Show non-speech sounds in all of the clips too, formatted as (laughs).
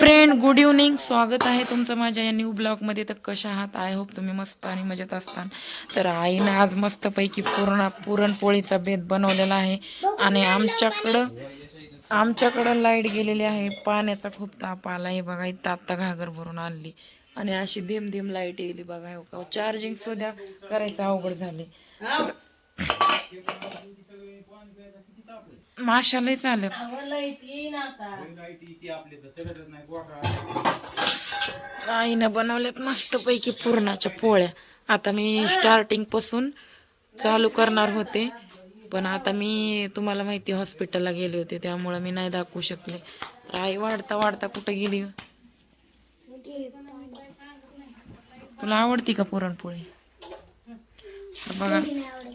Friend good evening स्वागत आहे तुमचं माझ्या या न्यू ब्लॉगमध्ये तर कशा आहात? आय होप तुम्ही मस्त आणि मजेत असताल तर आईनं आज मस्तपैकी पूर्ण पुरणपोळीचा बेत बनवलेला आहे. आणि आमच्याकडं आमच्याकडं लाइट गेलेली आहे. पाण्याचा खूप ताप आला आहे बघा इथं आत्ता घागर भरून आणली. आणि अशी धीम धीम लाइट येईल बघा. हो का? हो, चार्जिंग सुद्धा करायचं अवघड झाले माशालाही चालत आईनं बनवल्यात मस्तपैकी पुरणाच्या पोळ्या. आता मी स्टार्टिंगपासून चालू करणार होते पण आता मी तुम्हाला माहिती हॉस्पिटलला गेले होते त्यामुळं मी नाही दाखवू शकले. तर आई वाढता वाढता कुठं गेली? तुला आवडती का पुरणपोळी? तर बघा.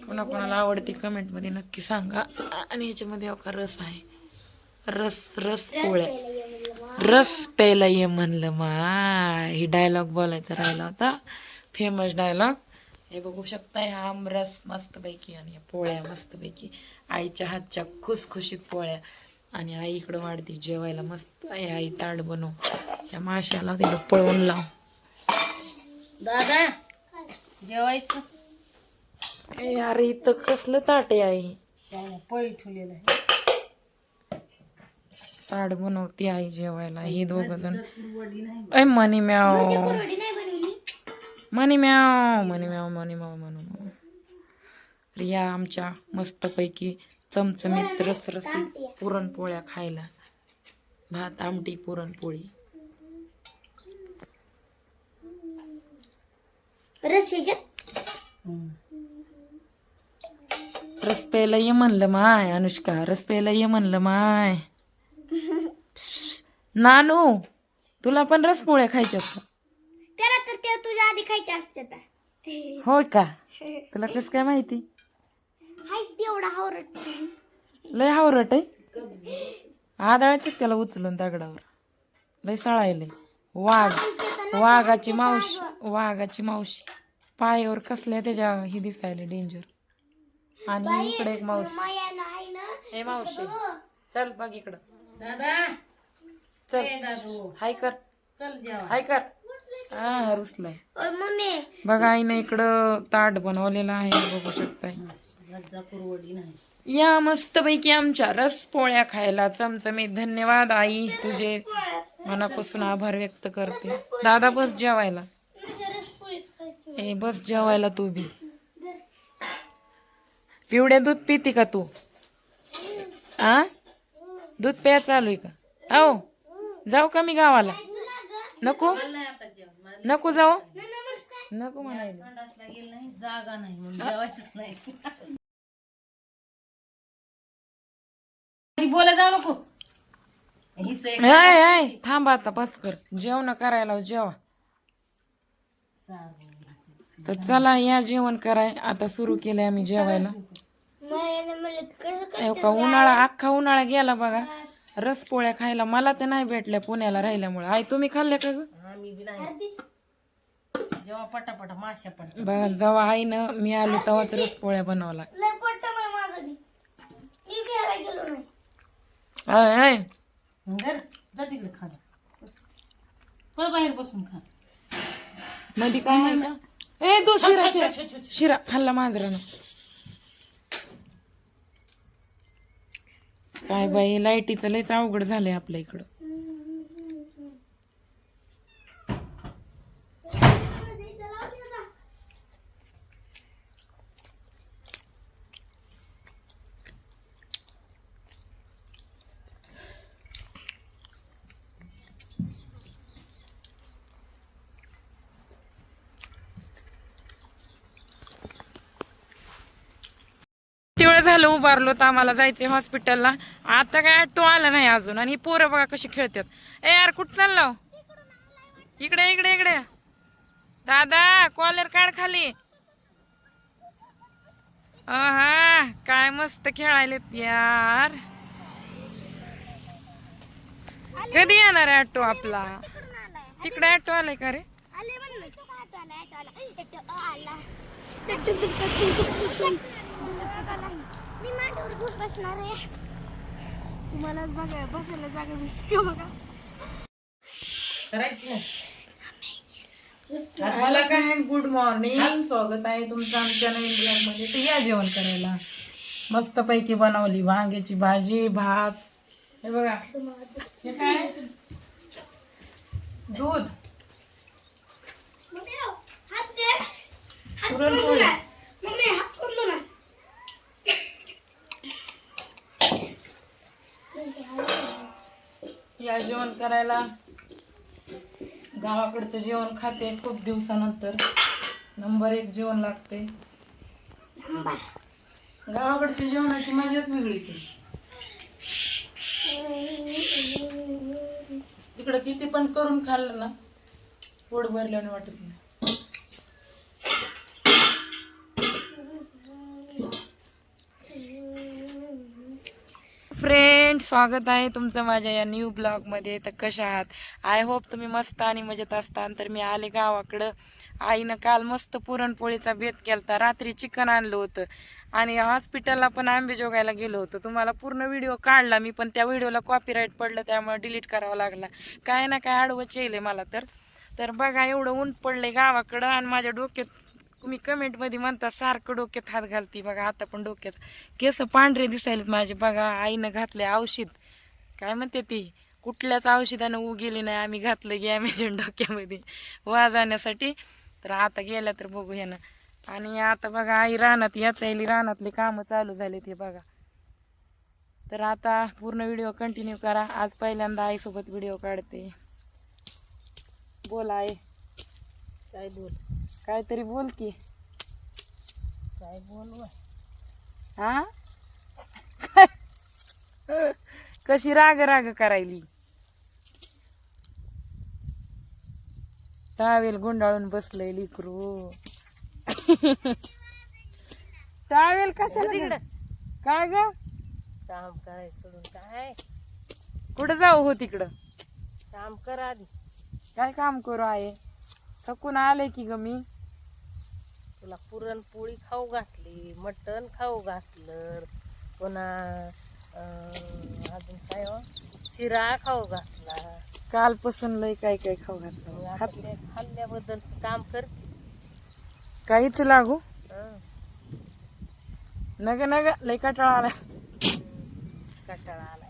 कोणा कोणाला आवडती कमेंटमध्ये नक्की सांगा. आणि याच्यामध्ये हो का रस आहे. रस रस पोळ्या. रस प्यायला ये म्हणलं मा. ही डायलॉग बोलायचा राहिला होता. फेमस डायलॉग हे बघू शकता हा आमरस मस्तपैकी आणि या पोळ्या मस्तपैकी. आईच्या हातच्या खुसखुशीत पोळ्या. आणि आई इकडं वाढते जेवायला मस्त. आहे आई ताट बनव. या माशाला तिला पळवून लाव. दादा जेवायचं? अरे इथं कसलं ताट आहे पळी ठेवलेलं आहे. ताट बनवते आई जेवायला हे दोघ जण. वडी नाही ऐ मनी म्याव. मनी म्याव मनी म्याव मनी म्याव म्हणू म्याव. तर या आमच्या मस्तपैकी चमचमीत रसरसीत पुरणपोळ्या खायला. भात आमटी पुरणपोळी. रस रस प्यायला ये म्हणलं माय अनुष्का रस प्यायला ये म्हणलं माय नानू तुला पण रस पोळ्या खायच्या का? त्याला तर ते तुझ्या आधी खायचे असते होय का? (laughs) तुला कसं काय माहिती? हायच तेवढा हावरट. लय हावरट आहे. आदळायचं त्याला उचलून दगडावर. लय सळायलंय. वाघ वाघाची मावशी वाघाची मावशी. पायावर कसल्या त्याच्या ही दिसायला डेंजर आणि इकडे एक मावशी. माया नाही ना. हे मावशी. चल बघ इकडं. दादा. चल. हाय कर. हाय कर. हा रुसलाय. बघा आईनं इकडं ताट बनवलेलं आहे बघू शकताय. गजापूर वडी नाही. या मस्तपैकी आमच्या रस पोळ्या खायला चमचमीत धन्यवाद आई. तुझे मनापासून आभार व्यक्त करते. दादा बस जेवायला. ए बस जेवायला तू बी. पिवड्या दूध पिती का तू? आ? दूध प्या चालू आहे का? आओ जाऊ का मी गावाला? नको? नको जाऊ? नको म्हणायला. जागा नाही बोला जाऊ नको. थांब आता बस कर. जेवण करायला जेवा. तर चला या जेवण कराय. आता सुरू केलंय आम्ही जेवायला. का उन्हाळा अख्खा उन्हाळा गेला बघा. रस पोळ्या खायला मला तर नाही भेटल्या पुण्याला राहिल्यामुळे. आई तुम्ही खाल्ल्या का जेव्हा पटापटा माश्या पडतात बघा जेव्हा आईनं मी आले तेव्हाच रस पोळ्या बनवला. बाहेर बसून खा. मध्ये काय आहे का? ए शिरा शिरा. शिरा खाल्ला मांजरानं. काय बाई लाईटीचं लयच अवघड झालंय आपल्या इकडं किती वेळ झालं उभारलो तर आम्हाला जायचंय हॉस्पिटलला आता काय ऑटो आला नाही अजून. आणि पोरं बघा कशी खेळतात. ए यार कुठं चाललो हो? इकडे इकडे इकडे. दादा कॉलर काढ खाली. हा काय मस्त खेळायलेत यार. कधी येणार आहे ऑटो आपला? तिकडे ऑटो आलाय का रे? आला. घेऊन बसणार आहे तुम्हाला बघा बसायला जागा भेटते का बघा मला काय? गुड मॉर्निंग स्वागत आहे तुमचं आमच्या नवीन ब्लॉगमध्ये. तर या जेवण करायला. मस्त पैकी बनवली वांग्याची भाजी भात. हे बघा. हे काय? दूध. मम्मी हात दे. हात पुरणपोळी मम्मी हात कोण ना या जेवण करायला गावाकडचं जेवण खाते खूप दिवसानंतर. नंबर एक जेवण लागते. गावाकडच्या जेवणाची मजाच वेगळी ती. तिकडं किती पण करून खाल्लं ना पोट भरल्याने वाटत नाही. फ्रेंड स्वागत आहे तुमचं माझ्या या न्यू ब्लॉगमध्ये तर कशा आहात? आय होप तुम्ही मस्त आणि मजेत असता. तर मी आले गावाकडं. आईनं काल मस्त पुरणपोळीचा बेत केलता. रात्री चिकन आणलं होतं. आणि हॉस्पिटलला पण आंबे जोगायला गेलो होतो. तुम्हाला पूर्ण व्हिडिओ काढला मी पण त्या व्हिडिओला कॉपीराईट पडलं त्यामुळे डिलीट करावा लागला. काय ना काय आडवं येईल मला तर. तर बघा एवढं ऊन पडलं गावाकडं आणि माझ्या डोक्यात तुम्ही कमेंटमध्ये म्हणता सारखं डोक्यात हात घालती बघा आता पण डोक्यात. केस पांढरे दिसायलेत माझे बघा आईनं घातले औषध. काय म्हणते ती? कुठल्याच औषधानं ऊ गेली नाही आम्ही घातलं की ॲमेझॉन डोक्यामध्ये. वा जाण्यासाठी. तर आता गेल्या तर बघू ह्यानं आणि आता बघा आई रानात याचायली रानातले कामं चालू झाले ते बघा. तर आता पूर्ण व्हिडिओ कंटिन्यू करा. आज पहिल्यांदा आईसोबत व्हिडिओ काढते. बोला आई. काय बोल? काहीतरी बोल की. काय बोल? हा? (laughs) कशी राग राग करायली? टावेल गुंडाळून बसलंय लिकरू. टावेल (laughs) कशाला तिकडं. काय ग? काम करायचं सोडून काय? कुठं जाऊ हो तिकडं? काम कर आधी. काय काम करू आहे? थकून आले की ग मी? तुला पुरणपोळी खाऊ घातली मटण खाऊ घातलं पुन्हा अजून काय हो? शिरा खाऊ घातला. कालपासून लय काय काय खाऊ घातलं? आता ते खाल्ल्याबद्दलचं काम करते काहीच लागू? हं. नग नग लय कटाळा आला कंटाळा आलाय.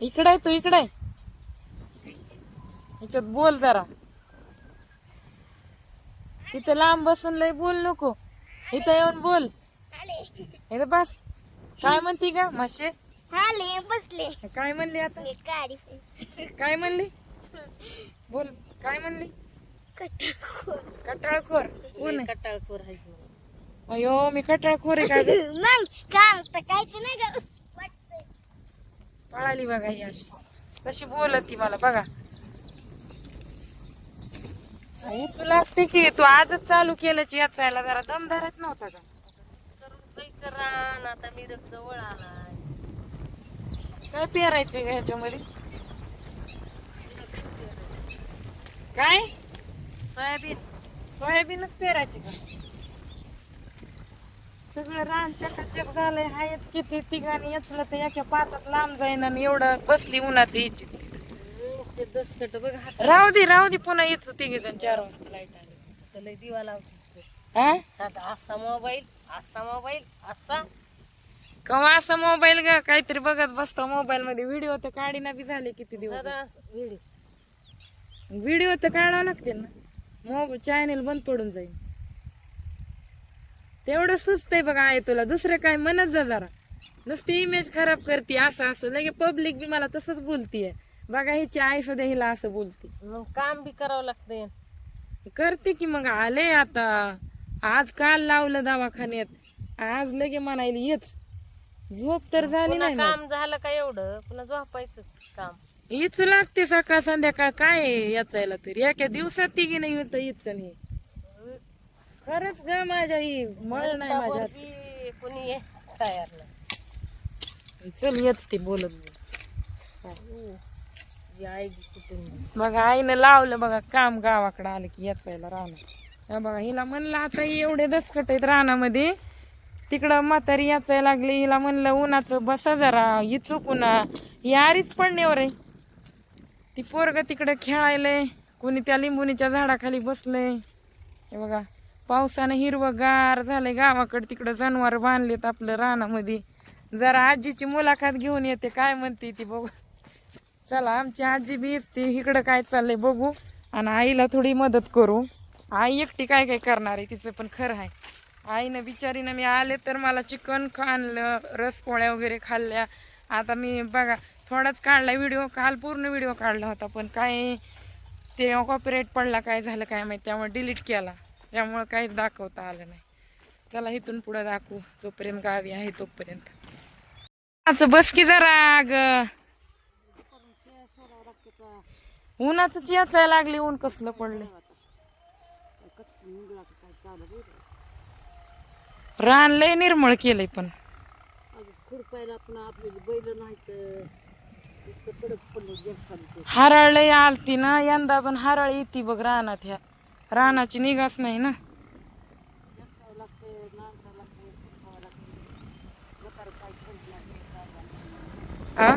इकडे तू इकडे आहे. ह्याच्यात बोल जरा. तिथं लांब बसून लय बोल नको. इथं येऊन बोल. आले इथं बस. काय म्हणती का माशे? आले बसले. काय म्हणली आता? गाडी काय म्हणली? बोल काय म्हणली? कट कटाळखोर. कोण आहे? कटाळखोर आहेस म्हणून. अयो मी कटाळखोर आहे का ग? (laughs) मग काहीच नाही ग. पळाली बघा ही अशी. कशी बोलत ती मला बघा. आई, तू लागते की तू आजच चालू केलं याचायला जरा दम धरत नव्हता का? करून रान आता मी जवळ आलाय काय पेरायचं ह्याच्यामध्ये? काय? सोयाबीन. सोयाबीनच पेरायची का? सगळं रान चकाचक झालंय हायच किती तिघांनी याचलं तर एका पातात लांब जाईन आणि एवढं बसली उन्हाची इच्छित. नुसते दसकट बघ हात राहू दे राहू दे पुन्हा येतो तिघे जण चार वाजता लाइट आली. तर लय दिवा लावतीस ग. हा? असा मोबाईल असा मोबाईल असा. कवा असा मोबाईल ग? काहीतरी बघत बसतो मोबाईल मध्ये. व्हिडिओ तर काढीना बी झाले किती दिवस. साधा व्हिडिओ व्हिडिओ तर काढावं लागते ना. मोबाईल चॅनेल बंद पडून जाईल तेवढं सुचतंय बघा आहे तुला. दुसरं काय? म्हणत जा जरा. नुसती इमेज खराब करते असं असं. लगे पब्लिक बी मला तसंच बोलतीये. बघा हिची आई सुद्धा हिला असं बोलते. मग काम बी करावं लागतंय. करते की मग आले आता. आज काल लावलं दवाखान्यात. आज लगे म्हणायली येच. झोप तर झाली पुन्हा नाही ना काम झालं का एवढं? पुन्हा झोपायचं काम. हीच लागते सकाळ संध्याकाळ. काय आहे याचायला तरी? एका दिवसात तिघी नाही होत हीच नाही खरंच ग माझ्या ही मळ नाही माझ्या. बी कोणी ये तयार नाही. चल येच ते बोलत बोलत. आई कुठून बघा आईनं लावलं बघा काम गावाकडं आलं की याचायला राहणार बघा हिला म्हणलं आता एवढे दसकट आहेत रानामध्ये. तिकडं म्हातारी याचायला लागली हिला म्हणलं उन्हाचं बसा जरा ही चुकून ही आरीच पडण्यावर आहे. ती पोरग तिकडं खेळायलंय कोणी त्या लिंबुनीच्या झाडाखाली बसलंय. हे बघा पावसानं हिरवगार झालंय गावाकडे तिकडं जनावर बांधलेत आपलं रानामध्ये. जरा आजीची मुलाखत घेऊन येते काय म्हणते ती बघू. चला आमची आजी बी ती इकडं काय चाललंय बघू. आणि आईला थोडी मदत करू. आई एकटी काय काय करणार आहे तिचं पण खरं आहे. आईनं बिचारीनं मी आले तर मला चिकन खाणलं रसपोळ्या वगैरे खाल्ल्या. आता मी बघा थोडाच काढला व्हिडिओ. काल पूर्ण व्हिडिओ काढला होता पण काय ते कॉपीराईट पडला काय झालं काय माहीत. त्यामुळे डिलीट केला. त्यामुळं काहीच दाखवता आलं नाही. चला इथून पुढं दाखवू. जोपर्यंत गावी आहे तोपर्यंत. असं बस की जरा ग. उन्हाच याचायला लागली ऊन कसलं पडले रान लय निर्मळ केलंय पण. खुरपायला आपण आपल्याला बैल नाही हराळ लय आलती ना यंदा पण हराळ येते बघ रानात ह्या. रानाची निगाच नाही ना. जास्त लागतं नांगरावं लागतं खुरपावं लागतं आ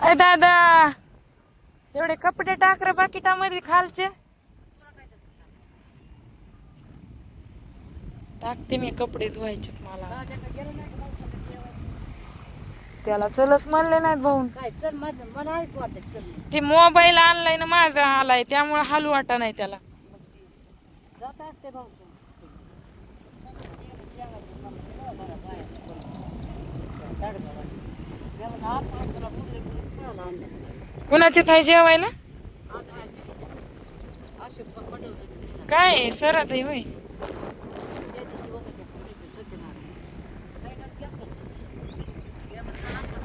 अय दादा तेवढे कपडे टाक रे बाकीटामध्ये खालचे टाकते मी कपडे धुवायचे मला? त्याला चलच म्हणले नाहीत मग. ते मोबाईल आणलाय ना माझा आलाय त्यामुळे हालू वाटा नाही त्याला जात असते भाऊ कुणाचे थाय जेवायला? काय सर आता होय.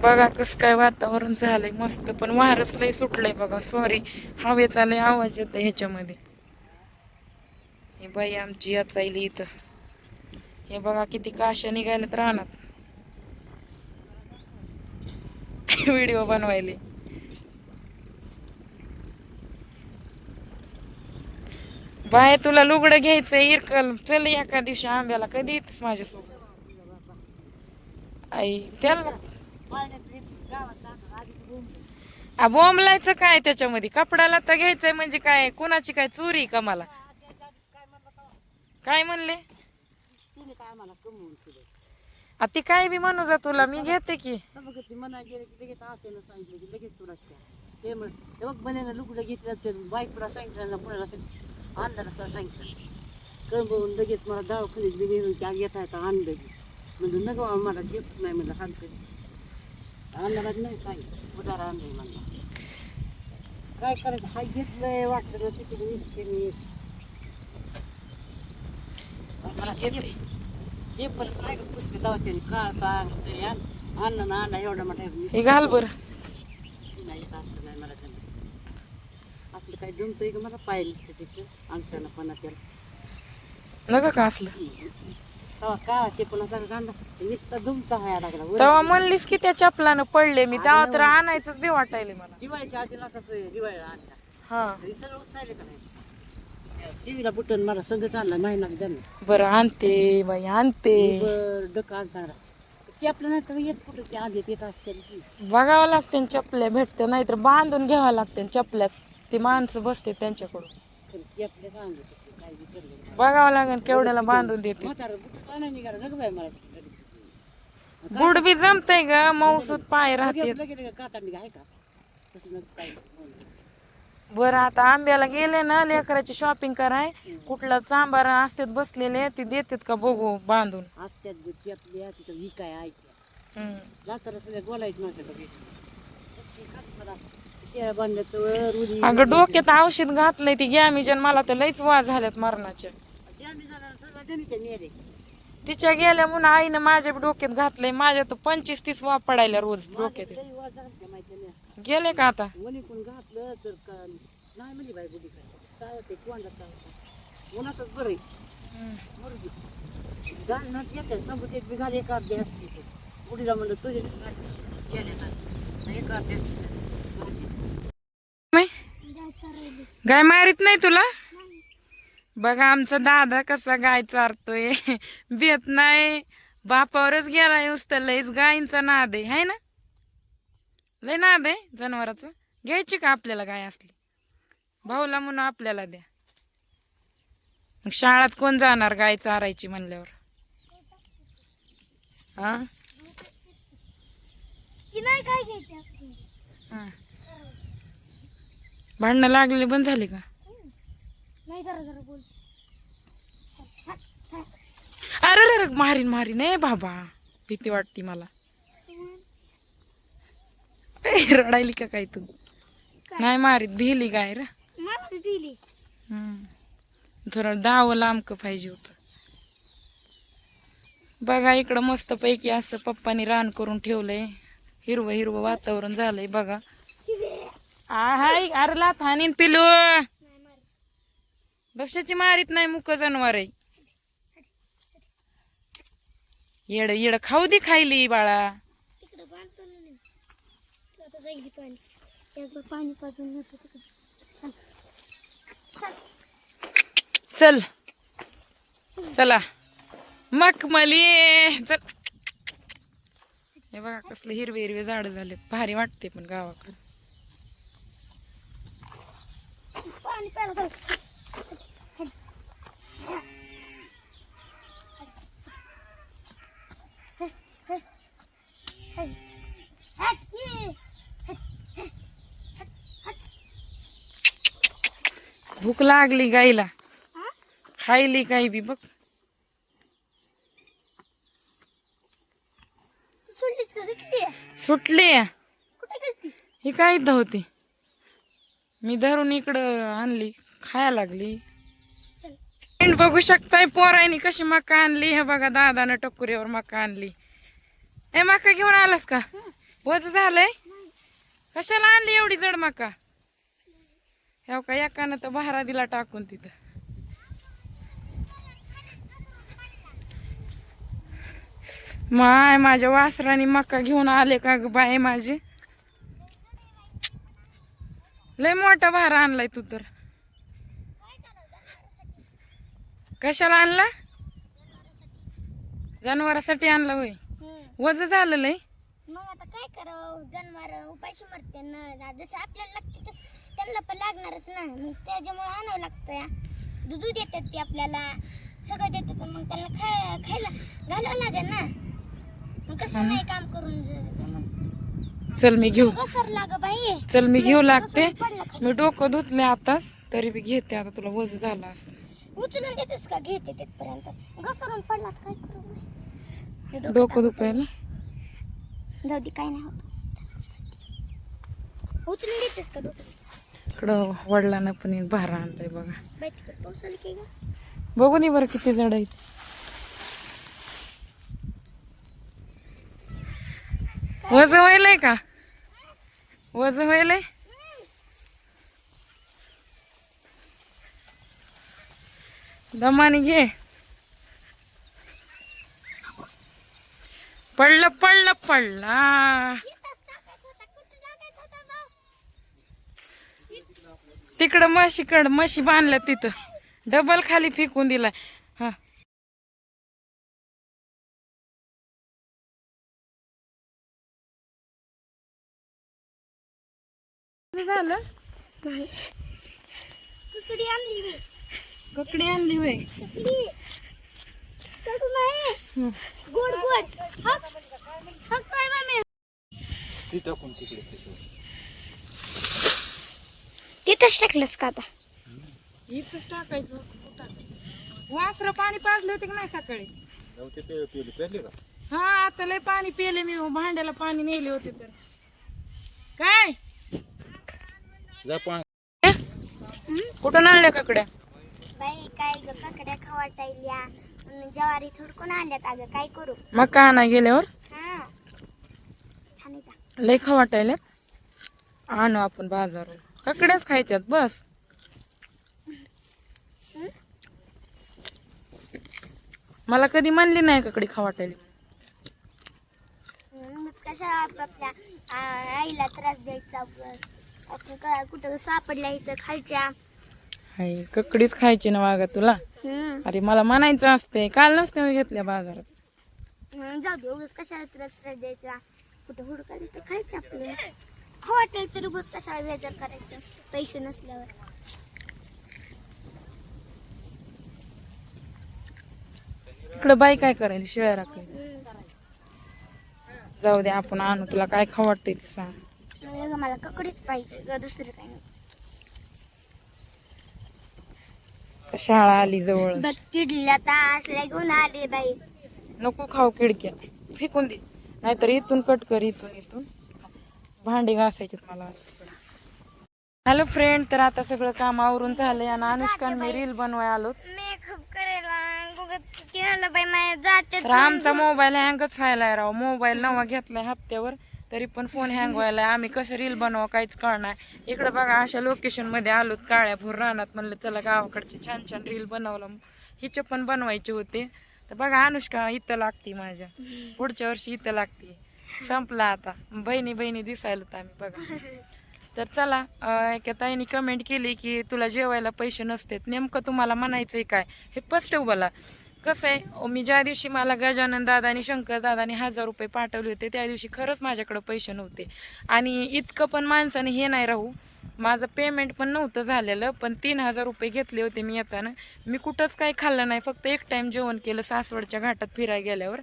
बघा कस काय वातावरण झालंय. मस्त पण वारच लय सुटलंय बघा. सॉरी हवेचा लय आवाज येतो ह्याच्यामध्ये. हे बाई आमची याचायली इथं. हे बघा किती काशा तर राहणार (laughs) व्हिडिओ बनवायले. बाय तुला लुगडं घ्यायचं इरकल. चल एका दिवशी आंब्याला. कधी येतेस माझ्यासोबत? आई त्याला बोंबलायचं काय त्याच्यामध्ये? कपड्याला तर घ्यायचंय म्हणजे काय? कोणाची काय चोरी का मला? काय म्हणले? आ, ती काय बी म्हणू जा तुला मी घेते की. ती मना गेले की लगेच असेल सांगितलं की लगेच तुला ते म्हण ते बघ बन्यानं लुगडं घेतलं तर बाईकला सांगितलं ना सांगितलं? लगेच मला दवाखान्यात बी त्या येता येता आणलं की म्हणजे नको बाबा मला घेत नाही म्हणलं हात अंधारात नाही सांगितलं उदार आणलंय म्हणलं. काय करायचं? हाय घेतलंय वाटलं ना तिकडे निघते मी. मी घेते. जे पण काय दवाखाने का सांग तरी आण अन्न ना आणा एवढा मोठा हे घाल बर नाही असं नाही मला जमत. असलं काही जमतंय का मला पाहिलं तिथं पण त्याला नका का असलं पण असा नुसता जमता व्हायला लागला वर तेव्हा म्हणलीस की त्या चपलानं पडले मी तेव्हा तर आणायचंच बी वाटायले मला दिवाळीच्या आधी नसताच दिवाळीला आणला हा हे सगळं उचलायले का नाही टीव्हीला बुटन मला संगत आणला महिना त्यांना. बरं आणते बाई आणते. बर डक आणता ते आपलं नाही तर येत कुठं ते आधी येत असते की. बघावं लागते चपल्या भेटते नाहीतर बांधून घ्यावं लागते चपल्याच ते माणसं बसते त्यांच्याकडून. खरं ते आपल्या सांगत होते, काय बी करलं बघावं लागेल केवढ्याला बांधून देते. म्हातारं बुटं आणा निघाला? मला गुड बी जमतय ग मौसूद पाय राहते लगे लगे काता निघा आहे का? तसं नको काय बरं आता आंब्याला गेले ना लेकराची शॉपिंग कराय. कुठला चांबार असतात बसलेले ते देतात का बघू बांधून? जे तिथं विकाय. जाताना सगळ्या बोलायचं शेळ्या बांधल्या तर अगं डोक्यात औषध घातलंय ती गॅमिजन. मला तर लईच वाज झाल्यात मरणाच्या ते आम्ही जाणार सगळं गणित मेले. तिच्या गेल्या म्हणून आईनं माझ्या डोक्यात घातलंय. माझ्या तर पंचवीस तीस वाप पडायला रोज डोक्यात झाला त्या माहिती नाही गेले का आता? कोण घातलं तर का नाही म्हणली बाई बुडी काय? काय होते कोणाला काय? होतं उन्हातच बरं आहे. मरू दे घालण्यात येते संपत एक बिघाल एक अर्धे असते ते. बुडीला म्हणलं तुझे केले ना एक अर्धे मै? गाय मारित नाही तुला? बघा आमचा दादा कसा गाय चारतोय. (laughs) बेत नाही. बापावरच गेलाय नुसतं. लईच गायींचा नाद आहे. हाय ना? लय नाद आहे जनावराचं. घ्यायची का आपल्याला गाय असली? भाऊला म्हणून आपल्याला द्या. मग शाळात कोण जाणार गाय चारायची म्हणल्यावर? हा की नाही काय घ्यायचं आपण? हा. भांडणं लागलेली बंद झाली का? अरे अरे, मारीन मारीन. ए बाबा भीती वाटती मला. ए, (laughs) रडायली का काय तू? नाही मारीत भिली गाय र? पिली जरा दाव लांबक पाहिजे होत. बघा इकडं मस्त पैकी असं पप्पानी रान करून ठेवलंय. हिरवं हिरवं वातावरण झालंय बघा. आ, हाय अरे लाथ हानीन पिलू. बशाची मारीत नाही मुक जनावर आहे. येड येड खाऊ दे खायली बाळा तिकडं बांधतो ना नाही. की पाणी पाजून चल. चला. मखमली. चल. हे बघा कसले हिरवे हिरवे झाड झाले भारी वाटते पण गावाकडे. पाणी प्यायला जाऊ. हट, ये. भूक लागली गाईला? खायली काही बी बघ? सुटली. ही काय इथं होती? मी धरून इकडं आणली खाया लागली. फ्रेंड बघू शकताय पोरायनी कशी मका आणली. हे बघा दादानं टकुरीवर मका आणली. ए मका घेऊन आलास का? वज झालंय? कशाला आणली एवढी जड मका? हे का? एकानं तर बहारा दिला टाकून तिथं. माय माझ्या वासराने मका घेऊन आले का ग बाय माझे? लय मोठा भारा आणलाय तू तर. कशाला आणला? जनावरासाठी आणला होय. वज झालं लय. मग आता काय करावं? जनावर उपाशी मरते ना. जसं आपल्याला लागते तसं त्यांना पण लागणारच ना. मग त्याच्यामुळे आणावं लागतं या. दूध देतात ते आपल्याला. सगळं देतात मग त्यांना खाय खायला घालावं लागेल ना. मग कसं नाही काम करून. चल मी घेऊ. कसर लाग बाई? चल मी घेऊ लागते. मी डोकं धुतले आताच. तरी बी घेते आता तुला वज झालं असं. उचलून देतेस का? घेते तिथपर्यंत. घसरून पडलात काय करू डोकं दुखायला जाऊ दे काय नाही होत. उचलून देतेस का डोकं? इकडं वडिलांना पण एक भारा आणलाय बघा. बघू दे बरं किती जड आहेत वज व्हायलंय का? वज व्हायलंय? दमाने घे. पडलं पडलं पडला. तिकडं म्हशीकड म्हशी बांधल्या तिथं. डबल खाली फेकून दिलाय. हा. झालं? कुकडी आणली मी. ककडी आणली होय. कुकडी. कडू नाही हं. गोड गोड हक हक काय मम्मी तिथंच टाकलंस का आता? इथंच टाकायचं. वासर पाणी पाजले होते की नाही सकाळी? हा आता लय पाणी पिले मी. भांड्याला पाणी नेले होते तर. काय? जा पाण. कुठून आणल्या काकड्या? बाई काय ग काकड्या खवाटायल्या. आणि ज्वारी थोडकून आणल्यात अगं काय करू? मग का नाही गेल्यावर? हा. छान लय खा वाटायला आणू आपण बाजारून. काकड्याच खायच्यात बस. मला कधी म्हणली नाही काकडी खा वाटायली आईला त्रास द्यायचा कुठं सापडल्या इथं खायच्या? हाय ककडीच खायची ना वागा तुला. अरे मला म्हणायचं असते काल नसते घेतल्या बाजारात. जाऊ दे कशाला त्रास त्रास द्यायचा? कुठं हुडकायला तर खायचं आपलं. खवाटेल तर उगाच कशाला बेजार करायचं. पैसे नसल्यावर. इकडं बाई काय करायली शिवाय राखायला जाऊ दे आपण आणू. तुला काय खा वाटते ते सांग. ग, मला ककडीच पाहिजे ग दुसरं काही नाही. शाळा आली जवळ. बघ किडल्या तासल्या घेऊन आले बाई. नको खाऊ किडक्या. फेकून दे. नाहीतर इथून कट कर इथून इथून. भांडी घासायचे मला. हॅलो फ्रेंड तर आता सगळं काम आवरून झालंय आणि अनुष्कान मी रील बनवाय आलो मेकअप करायला आमचा मोबाईल हँगच व्हायलाय राव. मोबाईल नवा घेतलाय हप्त्यावर तरी पण फोन हँग व्हायलाय. आम्ही कसं रील बनवा काहीच कळणार इकडे बघा अशा लोकेशनमध्ये आलोत काळ्या भोर रानात म्हणलं चला गावाकडचे छान छान रील बनवलं. हिचे पण बनवायचे होते. तर बघा अनुष्का इथं लागती माझ्या. पुढच्या वर्षी इथं लागते. संपला आता. बहिणी बहिणी दिसायला होता आम्ही बघा. तर चला एका ताईने कमेंट केली की तुला जेवायला पैसे नसतेत. नेमकं तुम्हाला म्हणायचंय काय? हे स्पष्ट बोला. कसं आहे? मी ज्या दिवशी मला गजानन दादा आणि शंकर दादानी हजार रुपये पाठवले होते त्या दिवशी खरंच माझ्याकडं पैसे नव्हते. आणि इतकं पण माणसाने हे नाही राहू. माझं पेमेंट पण नव्हतं झालेलं पण तीन हजार रुपये घेतले होते मी येताना. मी कुठंच काही खाल्लं नाही फक्त एक टाइम जेवण केलं सासवडच्या घाटात फिरायला गेल्यावर.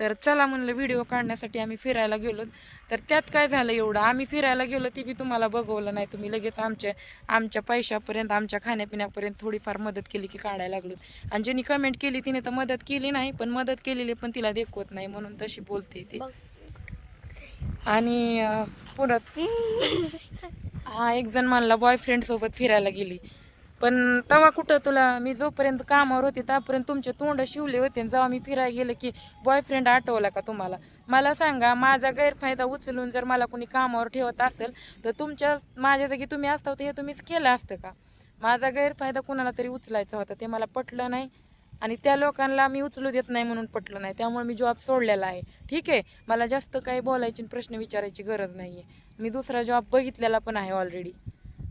तर चला म्हणलं व्हिडिओ काढण्यासाठी आम्ही फिरायला गेलो. तर त्यात काय झालं एवढं? आम्ही फिरायला गेलो ती बी तुम्हाला बघवलं नाही तुम्ही. लगेच आमच्या आमच्या पैशापर्यंत आमच्या खाण्यापिण्यापर्यंत थोडीफार मदत केली की काढायला लागलो. आणि ज्यांनी कमेंट केली तिने तर मदत केली नाही पण मदत केलेली पण तिला देखवत नाही म्हणून तशी बोलते ती. आणि परत (laughs) हा एक जण म्हणला बॉयफ्रेंड सोबत फिरायला गेली. पण तेव्हा कुठं तुला मी जोपर्यंत कामावर होते त्यापर्यंत तुमचे तोंड शिवले होते. आणि जेव्हा मी फिरायला गेले की बॉयफ्रेंड आठवला का तुम्हाला? मला सांगा माझा गैरफायदा उचलून जर मला कोणी कामावर ठेवत असेल तर तुमच्या माझ्या जागी तुम्ही असता ते तुम्हीच केलं असतं का? माझा गैरफायदा कुणाला तरी उचलायचा होता ते मला पटलं नाही. आणि त्या लोकांना मी उचलू देत नाही म्हणून पटलं नाही. त्यामुळे मी जॉब सोडलेला आहे. ठीक आहे? मला जास्त काही बोलायची आणि प्रश्न विचारायची गरज नाही आहे मी दुसरा जॉब बघितलेला पण आहे ऑलरेडी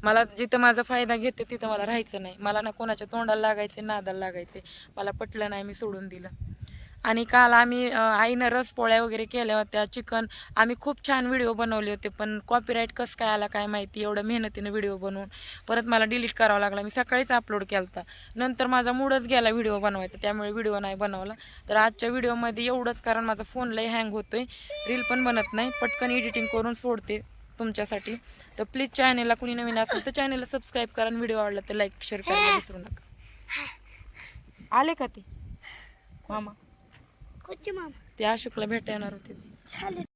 मला जिथं माझा फायदा घेते तिथं मला राहायचं नाही. मला ना कोणाच्या तोंडाला लागायचे नादाला लागायचे. मला पटलं नाही मी सोडून दिलं. आणि काल आम्ही आईनं रस पोळ्या वगैरे केल्या होत्या चिकन. आम्ही खूप छान व्हिडिओ बनवले होते पण कॉपीराईट कसं काय आला काय माहिती एवढं मेहनतीनं व्हिडिओ बनवून. परत मला डिलीट करावा लागला मी सकाळीच अपलोड केला होता नंतर माझा मूडच गेला व्हिडिओ बनवायचा त्यामुळे व्हिडिओ नाही बनवला. तर आजच्या व्हिडिओमध्ये एवढंच कारण माझा फोन लई हँग होतोय. रील पण बनत नाही पटकन एडिटिंग करून सोडते तुमच्यासाठी. तर प्लीज चॅनेलला कुणी नवीन असेल तर चॅनेलला सबस्क्राईब करा आणि व्हिडिओ आवडला तर लाईक शेअर करायला विसरू नका. आले का ते? मामा. ते अशोकला भेटायला येणार होते